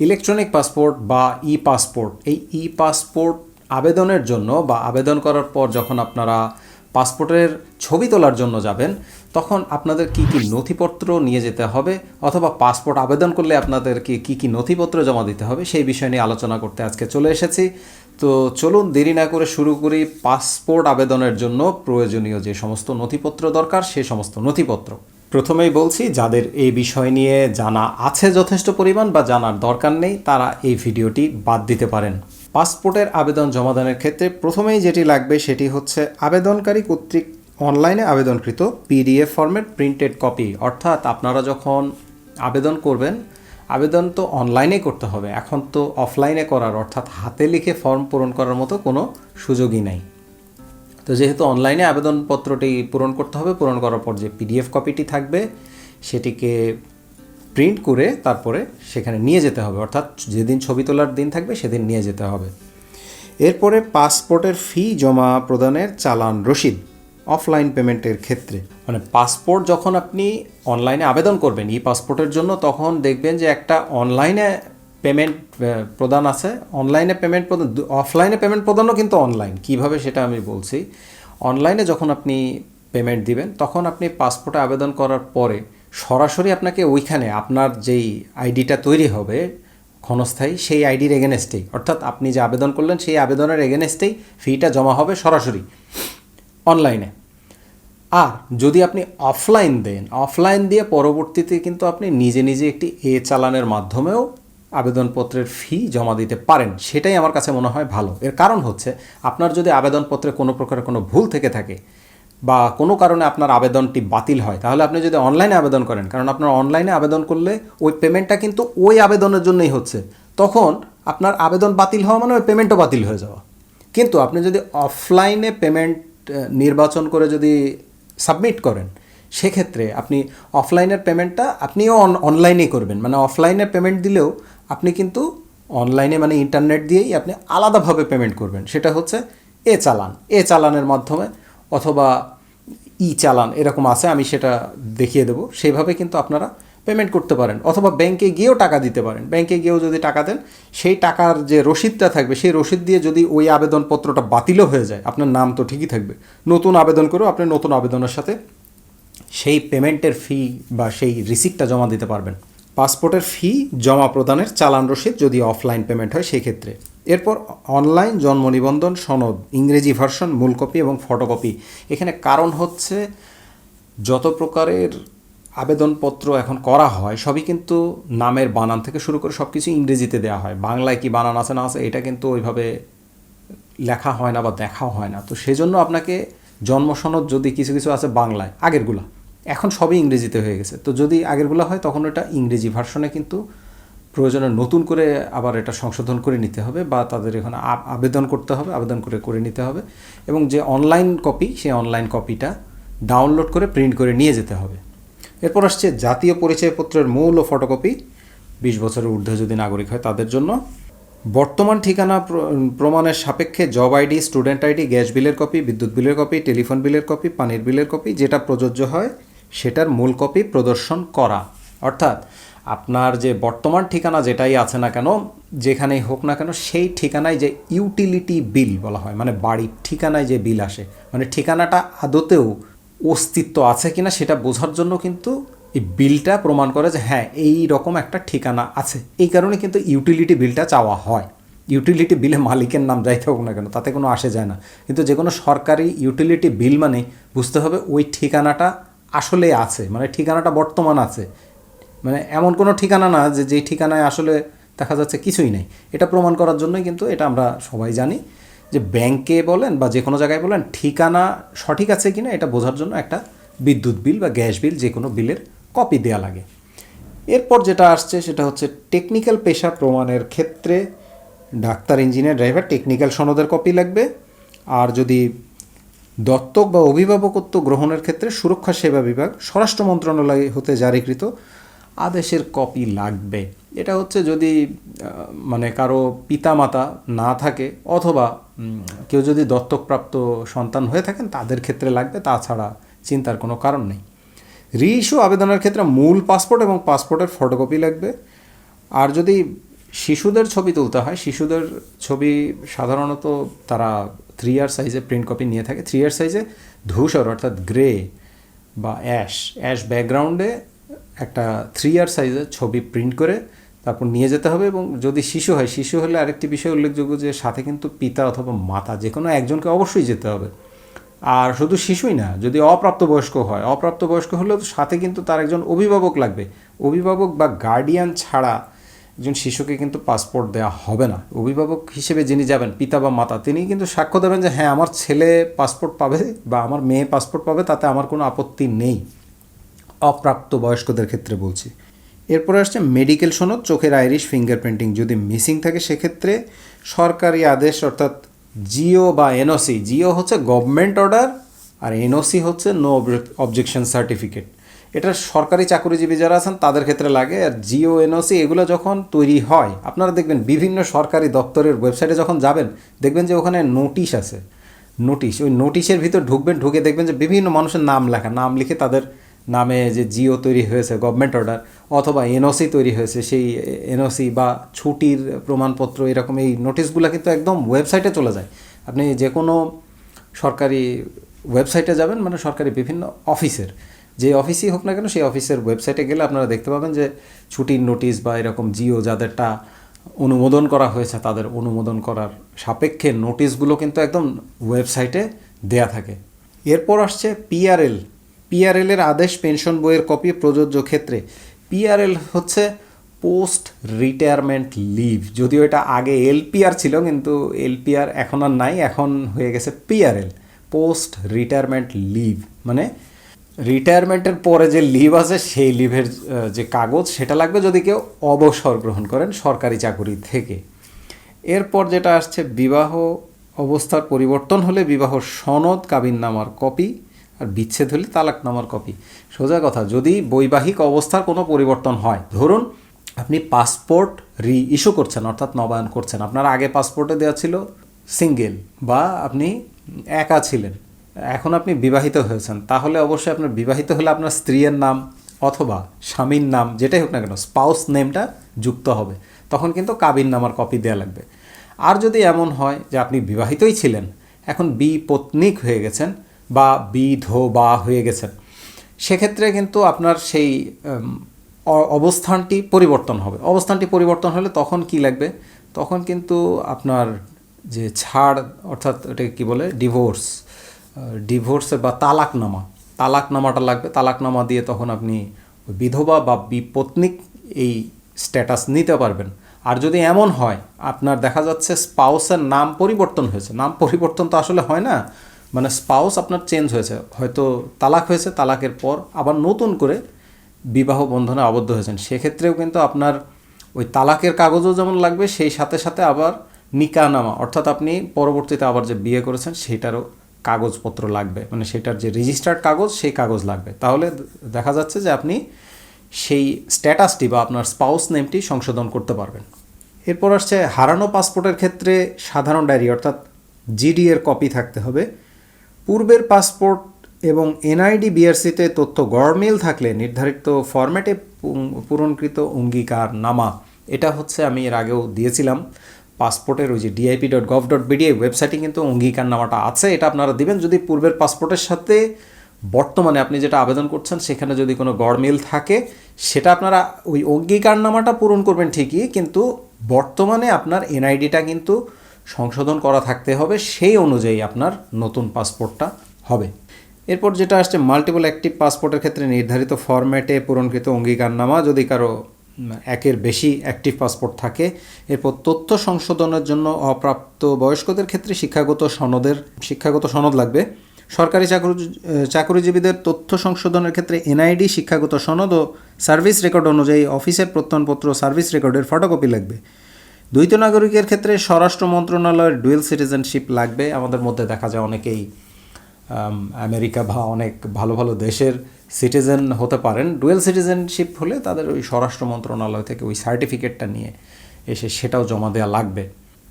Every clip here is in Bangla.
ইলেকট্রনিক পাসপোর্ট বা ই পাসপোর্ট এই ই পাসপোর্ট আবেদনের জন্য বা আবেদন করার পর যখন আপনারা পাসপোর্টের ছবি তোলার জন্য যাবেন, তখন আপনাদের কি কি নথিপত্র নিয়ে যেতে হবে অথবা পাসপোর্ট আবেদন করলে আপনাদেরকে কি কি নথিপত্র জমা দিতে হবে সেই বিষয় নিয়ে আলোচনা করতে আজকে চলে এসেছি। তো চলুন দেরি না করে শুরু করি পাসপোর্ট আবেদনের জন্য প্রয়োজনীয় যে সমস্ত নথিপত্র দরকার, সে সমস্ত নথিপত্র। প্রথমেই বলছি, যাদের এই বিষয় নিয়ে জানা আছে যথেষ্ট পরিমাণ বা জানার দরকার নেই, তারা এই ভিডিওটি বাদ দিতে পারেন। পাসপোর্টের আবেদন জমাদানের ক্ষেত্রে প্রথমেই যেটি লাগবে সেটি হচ্ছে আবেদনকারী কর্তৃক অনলাইনে আবেদনকৃত পিডিএফ ফরম্যাট প্রিন্টেড কপি। অর্থাৎ আপনারা যখন আবেদন করবেন, আবেদন তো অনলাইনে করতে হবে। এখন তো অফলাইনে করার, অর্থাৎ হাতে লিখে ফর্ম পূরণ করার মতো কোনো সুযোগই নাই। তো যেহেতু অনলাইনে আবেদনপত্রটি পূরণ করতে হবে, পূরণ করার পর যে পিডিএফ কপিটি থাকবে, সেটিকে প্রিন্ট করে তারপরে সেখানে নিয়ে যেতে হবে। অর্থাৎ যেদিন ছবি তোলার দিন থাকবে, সেদিন নিয়ে যেতে হবে। এরপরে পাসপোর্টের ফি জমা প্রদানের চালান রসিদ অফলাইন পেমেন্টের ক্ষেত্রে। মানে পাসপোর্ট যখন আপনি অনলাইনে আবেদন করবেন ই পাসপোর্টের জন্য, তখন দেখবেন যে একটা অনলাইনে পেমেন্ট প্রদান আছে। অনলাইনে পেমেন্ট প্রদান অফলাইনে পেমেন্ট প্রদানও কিন্তু অনলাইন কীভাবে সেটা আমি বলছি? অনলাইনে যখন আপনি পেমেন্ট দিবেন, তখন আপনি পাসপোর্টে আবেদন করার পরে সরাসরি আপনাকে ওইখানে আপনার যেই আইডিটা তৈরি হবে ক্ষণস্থায়ী, সেই আইডির এগেনস্টেই অর্থাৎ আপনি যে আবেদন করলেন, সেই আবেদনের এগেনস্টেই ফিটা জমা হবে সরাসরি অনলাইনে আর যদি আপনি অফলাইন দেন অফলাইন দিয়ে পরবর্তীতে কিন্তু আপনি নিজে নিজে একটি এ চালানের মাধ্যমেও আবেদনপত্রের ফি জমা দিতে পারেন, সেটাই আমার কাছে মনে হয় ভালো। এর কারণ হচ্ছে, আপনার যদি আবেদনপত্রে কোনো প্রকারের কোনো ভুল থেকে থাকে বা কোনো কারণে আপনার আবেদনটি বাতিল হয়, তাহলে আপনি যদি অনলাইনে আবেদন করেন, কারণ আপনার অনলাইনে আবেদন করলে ওই পেমেন্টটা কিন্তু ওই আবেদনের জন্যই হচ্ছে। তখন আপনার আবেদন বাতিল হওয়া মানে ওই পেমেন্টও বাতিল হয়ে যাওয়া। কিন্তু আপনি যদি অফলাইনে পেমেন্ট নির্বাচন করে যদি সাবমিট করেন, সেক্ষেত্রে আপনি অফলাইনের পেমেন্টটা আপনিও অনলাইনেই করবেন। মানে অফলাইনে পেমেন্ট দিলেও আপনি কিন্তু অনলাইনে মানে ইন্টারনেট দিয়েই আপনি আলাদাভাবে পেমেন্ট করবেন। সেটা হচ্ছে এ চালান। এ চালানের মাধ্যমে অথবা ই চালান এরকম আছে, আমি সেটা দেখিয়ে দেবো। সেইভাবে কিন্তু আপনারা পেমেন্ট করতে পারেন। অথবা ব্যাংকে গিয়েও টাকা দিতে পারেন। ব্যাংকে গিয়েও যদি টাকা দেন, সেই টাকার যে রসিদটা থাকবে, সেই রসিদ দিয়ে যদি ওই আবেদনপত্রটা বাতিলও হয়ে যায়, আপনার নাম তো ঠিকই থাকবে। নতুন আবেদন করেও আপনি নতুন আবেদনের সাথে সেই পেমেন্টের ফি বা সেই রিসিপ্টটা জমা দিতে পারবেন। পাসপোর্টের ফি জমা প্রদানের চালান রসিদ যদি অফলাইন পেমেন্ট হয় সেই ক্ষেত্রে এরপর অনলাইন জন্ম নিবন্ধন সনদ, ইংরেজি ভার্সন, মূল কপি এবং ফটোকপি। এখানে কারণ হচ্ছে যত প্রকারের আবেদনপত্র এখন করা হয়, সবই কিন্তু নামের বানান থেকে শুরু করে সব কিছু ইংরেজিতে দেওয়া হয়। বাংলায় কি বানান আছে না আছে, এটা কিন্তু ওইভাবে লেখা হয় না বা দেখাও হয় না। তো সেজন্য আপনাকে জন্ম সনদ যদি কিছু কিছু আছে বাংলায়, আগেরগুলা। এখন সবই ইংরেজিতে হয়ে গেছে। তো যদি আগেরগুলো হয়, তখন এটা ইংরেজি ভার্সনে কিন্তু প্রয়োজনে নতুন করে আবার এটা সংশোধন করে নিতে হবে বা তাদের এখানে আবেদন করতে হবে, আবেদন করে করে নিতে হবে এবং যে অনলাইন কপি সেই অনলাইন কপিটা ডাউনলোড করে প্রিন্ট করে নিয়ে যেতে হবে। এরপর আসছে জাতীয় পরিচয়পত্রের মূল ও ফটোকপি বিশ বছরের ঊর্ধ্বে যদি নাগরিক হয় তাদের জন্য। বর্তমান ঠিকানা প্রমাণের সাপেক্ষে job ID student ID gas বিলের কপি বিদ্যুৎ বিলের কপি টেলিফোন বিলের কপি পানির বিলের কপি যেটা প্রযোজ্য হয় সেটার মূল কপি প্রদর্শন করা। অর্থাৎ আপনার যে বর্তমান ঠিকানা যেটাই আছে না কেন, যেখানেই হোক না কেন, সেই ঠিকানায় যে ইউটিলিটি বিল বলা হয় মানে বাড়ির ঠিকানায় যে বিল আসে মানে ঠিকানাটা আদতেও অস্তিত্ব আছে কিনা সেটা বোঝার জন্য কিন্তু এই বিলটা প্রমাণ করে যে হ্যাঁ এই রকম একটা ঠিকানা আছে। এই কারণে কিন্তু ইউটিলিটি বিলটা চাওয়া হয়। ইউটিলিটি বিলে মালিকের নাম যাইতে হোক না কেন, তাতে কোনো আসে যায় না। কিন্তু যে কোনো সরকারি ইউটিলিটি বিল মানে বুঝতে হবে ওই ঠিকানাটা আসলে আছে মানে ঠিকানাটা বর্তমান আছে। মানে এমন কোনো ঠিকানা না যে যেই ঠিকানায় আসলে দেখা যাচ্ছে কিছুই নেই। এটা প্রমাণ করার জন্যই কিন্তু এটা আমরা সবাই জানি যে ব্যাংকে বলেন বা যে কোনো জায়গায় বলেন, ঠিকানা সঠিক আছে কিনা এটা বোঝার জন্য একটা বিদ্যুৎ বিল বা গ্যাস বিল, যে কোনো বিলের কপি দেওয়া লাগে। এরপর যেটা আসছে সেটা হচ্ছে টেকনিক্যাল পেশা প্রমাণের ক্ষেত্রে ডাক্তার, ইঞ্জিনিয়ার, ড্রাইভার, টেকনিক্যাল সনদের কপি লাগবে। আর যদি দত্তক বা অভিভাবকত্ব গ্রহণের ক্ষেত্রে সুরক্ষা সেবা বিভাগ, স্বরাষ্ট্র মন্ত্রণালয় হতে জারিকৃত আদেশের কপি লাগবে। এটা হচ্ছে যদি মানে কারও পিতামাতা না থাকে অথবা কেউ যদি দত্তকপ্রাপ্ত সন্তান হয়ে থাকেন, তাদের ক্ষেত্রে লাগবে, তাছাড়া চিন্তার কোনো কারণ নেই। রি ইস্যু আবেদনের ক্ষেত্রে মূল পাসপোর্ট এবং পাসপোর্টের ফটোকপি লাগবে। আর যদি শিশুদের ছবি তুলতে হয়, শিশুদের ছবি সাধারণত তারা থ্রি ইয়ার সাইজে প্রিন্ট কপি নিয়ে থাকে। থ্রি ইয়ার সাইজে ধূসর, অর্থাৎ গ্রে বা অ্যাশ অ্যাশ ব্যাকগ্রাউন্ডে একটা থ্রি ইয়ার সাইজের ছবি প্রিন্ট করে তারপর নিয়ে যেতে হবে এবং যদি শিশু হয়, শিশু হলে আরেকটি বিষয় উল্লেখযোগ্য যে সাথে কিন্তু পিতা অথবা মাতা যে কোনো একজনকে অবশ্যই যেতে হবে। আর শুধু শিশুই না, যদি অপ্রাপ্তবয়স্ক হয়, অপ্রাপ্তবয়স্ক হলেও সাথে কিন্তু তার একজন অভিভাবক লাগবে। অভিভাবক বা গার্ডিয়ান ছাড়া একজন শিশুকে কিন্তু পাসপোর্ট দেওয়া হবে না। অভিভাবক হিসেবে যিনি যাবেন, পিতা বা মাতা, তিনি কিন্তু সাক্ষ্য দেবেন যে হ্যাঁ আমার ছেলে পাসপোর্ট পাবে বা আমার মেয়ে পাসপোর্ট পাবে, তাতে আমার কোনো আপত্তি নেই। অপ্রাপ্ত বয়স্কদের ক্ষেত্রে বলছি। এরপরে আসছে মেডিকেল সনদ, চোখের আইরিশ ফিঙ্গারপ্রিন্টিং যদি মিসিং থাকে, সেক্ষেত্রে সরকারি আদেশ, অর্থাৎ জিও বা এনওসি। জিও হচ্ছে গভর্নমেন্ট অর্ডার আর এনওসি হচ্ছে নো অবজেকশন সার্টিফিকেট এটা সরকারি চাকরিজীবী যারা আছেন, তাদের ক্ষেত্রে লাগে। আর জিও, এনওসি, এগুলো যখন তৈরি হয়, আপনারা দেখবেন বিভিন্ন সরকারি দপ্তরের ওয়েবসাইটে যখন যাবেন, দেখবেন যে ওখানে নোটিশ আছে। নোটিশ, ওই নোটিশের ভিতর ঢুকবেন, ঢুকে দেখবেন যে বিভিন্ন মানুষের নাম লেখা। নাম লিখে তাদের নামে যে জিও তৈরি হয়েছে গভর্নমেন্ট অর্ডার অথবা এনওসি তৈরি হয়েছে, সেই এনওসি বা ছুটির প্রমাণপত্র, এরকম এই নোটিশগুলো কিন্তু একদম ওয়েবসাইটে চলে যায়। আপনি যে কোনো সরকারি ওয়েবসাইটে যাবেন মানে সরকারি বিভিন্ন অফিসের। যে অফিসই হোক না কেন, সেই অফিসের ওয়েবসাইটে গেলে আপনারা দেখতে পাবেন যে ছুটির নোটিশ বা এরকম জিও যাদেরটা অনুমোদন করা হয়েছে, তাদের অনুমোদন করার সাপেক্ষে নোটিশগুলো কিন্তু একদম ওয়েবসাইটে দেয়া থাকে। এরপর আসছে পিআরএল পিআরএল এর আদেশ পেনশন বইয়ের কপি প্রযোজ্য ক্ষেত্রে। পিআরএল হচ্ছে পোস্ট রিটায়ারমেন্ট লিভ যদিও এটা আগে এলপিআর ছিল, কিন্তু এলপিআর এখন আর নাই, এখন হয়ে গেছে পিআরএল পোস্ট রিটায়ারমেন্ট লিভ মানে রিটায়ারমেন্টের পরে যে লিভ আছে, সেই লিভের যে কাগজ, সেটা লাগবে যদি কেউ অবসর গ্রহণ করেন সরকারি চাকুরি থেকে। এরপর যেটা আসছে, বিবাহ অবস্থার পরিবর্তন হলে বিবাহ সনদ, কাবিননামার কপি আর বিচ্ছেদ হলে তালাকনামার কপি। সোজা কথা, যদি বৈবাহিক অবস্থার কোনো পরিবর্তন হয়, ধরুন আপনি পাসপোর্ট রি ইস্যু করছেন, অর্থাৎ নবায়ন করছেন, আপনার আগে পাসপোর্টে দেওয়া ছিল সিঙ্গেল বা আপনি একা ছিলেন এখন আপনি বিবাহিত হয়েছেন, তাহলে অবশ্যই আপনার বিবাহিত হলে আপনার স্ত্রীর নাম অথবা স্বামীর নাম যেটাই হোক না কেন স্পাউস নেমটা যুক্ত হবে। তখন কিন্তু কাবিন নামার কপি দেওয়া লাগবে। আর যদি এমন হয় যে আপনি বিবাহিতই ছিলেন, এখন বি পত্নিক হয়ে গেছেন বা বিধবা হয়ে গেছেন, সেক্ষেত্রে কিন্তু আপনার সেই অবস্থানটি পরিবর্তন হবে। অবস্থানটি পরিবর্তন হলে তখন কি লাগবে? তখন কিন্তু আপনার যে ছাড়, অর্থাৎ এটাকে কী বলে? ডিভোর্স ডিভোর্সের বা তালাকনামা, তালাকনামাটা লাগবে। তালাকনামা দিয়ে তখন আপনি বিধবা বা বিপত্নিক এই স্ট্যাটাস নিতে পারবেন। আর যদি এমন হয়, আপনার দেখা যাচ্ছে স্পাউসের নাম পরিবর্তন হয়েছে। নাম পরিবর্তন তো আসলে হয় না। মানে স্পাউস আপনার চেঞ্জ হয়েছে। হয়তো তালাক হয়েছে, তালাকের পর আবার নতুন করে বিবাহ বন্ধনে আবদ্ধ হয়েছেন। সেক্ষেত্রেও কিন্তু আপনার ওই তালাকের কাগজও যেমন লাগবে, সেই সাথে সাথে আবার নিকানামা অর্থাৎ আপনি পরবর্তীতে আবার যে বিয়ে করেছেন, সেটারও কাগজপত্র লাগবে। মানে সেটার যে রেজিস্টার্ড কাগজ, সেই কাগজ লাগবে। তাহলে দেখা যাচ্ছে যে আপনি সেই স্ট্যাটাসটি বা আপনার স্পাউস নেমটি সংশোধন করতে পারবেন। এরপর আসছে হারানো পাসপোর্টের ক্ষেত্রে সাধারণ ডায়েরি অর্থাৎ জিডি এর কপি থাকতে হবে। পূর্বের পাসপোর্ট এবং এনআইডি বিআরসিতে তথ্য গড়মিল থাকলে নির্ধারিত ফরম্যাটে পূরণকৃত অঙ্গীকার নামা এটা হচ্ছে আমি এর আগেও দিয়েছিলাম। পাসপোর্টের ওই যে DIP dot gov dot BDI ওয়েবসাইটে কিন্তু অঙ্গীকার নামাটা আছে, এটা আপনারা দিবেন। যদি পূর্বের পাসপোর্টের সাথে বর্তমানে আপনি যেটা আবেদন করছেন, সেখানে যদি কোনো গড়মিল থাকে, সেটা আপনারা ওই অঙ্গীকার নামাটা পূরণ করবেন ঠিকই, কিন্তু বর্তমানে আপনার এনআইডিটা কিন্তু সংশোধন করা থাকতে হবে, সেই অনুযায়ী আপনার নতুন পাসপোর্টটা হবে। এরপর যেটা আসছে মাল্টিপল অ্যাক্টিভ পাসপোর্টের ক্ষেত্রে নির্ধারিত ফরম্যাটে পূরণকৃত অঙ্গীকারনামা, যদি কারও একের বেশি অ্যাক্টিভ পাসপোর্ট থাকে। এরপর তথ্য সংশোধনের জন্য অপ্রাপ্ত বয়স্কদের ক্ষেত্রে শিক্ষাগত সনদের, শিক্ষাগত সনদ লাগবে। সরকারি চাকরি চাকরিজীবীদের তথ্য সংশোধনের ক্ষেত্রে এনআইডি শিক্ষাগত সনদ ও সার্ভিস রেকর্ড অনুযায়ী অফিসের প্রত্যয়নপত্র, সার্ভিস রেকর্ডের ফটোকপি লাগবে। দ্বৈত নাগরিকের ক্ষেত্রে স্বরাষ্ট্র মন্ত্রণালয়ের ডুয়েল সিটিজেনশিপ লাগবে। আমাদের মধ্যে দেখা যায় অনেকেই আমেরিকা বা অনেক ভালো ভালো দেশের সিটিজেন হতে পারেন। ডুয়েল সিটিজেনশিপ হলে তাদের ওই স্বরাষ্ট্র মন্ত্রণালয় থেকে ওই সার্টিফিকেটটা নিয়ে এসে সেটাও জমা দেওয়া লাগবে।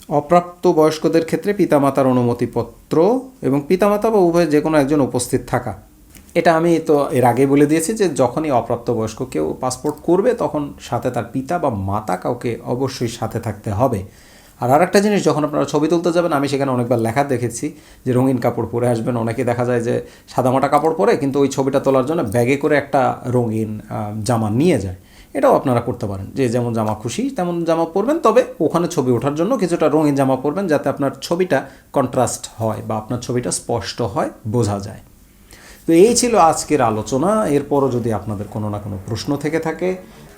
অপ্রাপ্ত বয়স্কদের ক্ষেত্রে পিতামাতার অনুমতিপত্র এবং পিতামাতা বা উভয় যে কোনো একজন উপস্থিত থাকা। এটা আমি তো এর আগে বলে দিয়েছি যে যখনই অপ্রাপ্তবয়স্ক কেউ পাসপোর্ট করবে তখন সাথে তার পিতা বা মাতা কাউকে অবশ্যই সাথে থাকতে হবে। আর আরেকটা জিনিস, যখন আপনারা ছবি তুলতে যাবেন, আমি সেখানে অনেকবার লেখা দেখেছি যে রঙিন কাপড় পরে আসবেন। অনেকে দেখা যায় যে সাদামাটা কাপড় পরে, কিন্তু ওই ছবিটা তোলার জন্য ব্যাগে করে একটা রঙিন জামা নিয়ে যায়। এটাও আপনারা করতে পারেন। যে যেমন জামা খুশি, তেমন জামা পরবেন। তবে ওখানে ছবি ওঠার জন্য কিছুটা রঙিন জামা পরবেন, যাতে আপনার ছবিটা কন্ট্রাস্ট হয় বা আপনার ছবিটা স্পষ্ট হয়, বোঝা যায়। তো এই ছিল আজকের আলোচনা। এরপরও যদি আপনাদের কোনো না কোনো প্রশ্ন থেকে থাকে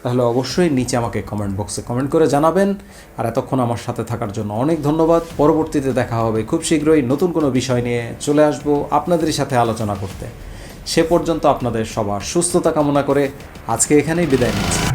তাহলে অবশ্যই নিচে আমাকে কমেন্ট বক্সে কমেন্ট করে জানাবেন। আর এতক্ষণ আমার সাথে থাকার জন্য অনেক ধন্যবাদ। পরবর্তীতে দেখা হবে খুব শীঘ্রই নতুন কোনো বিষয় নিয়ে। চলে আসব আপনাদের সাথে আলোচনা করতে। সে পর্যন্ত আপনাদের সবার সুস্থতা কামনা করে আজকে এখানেই বিদায় নিচ্ছি।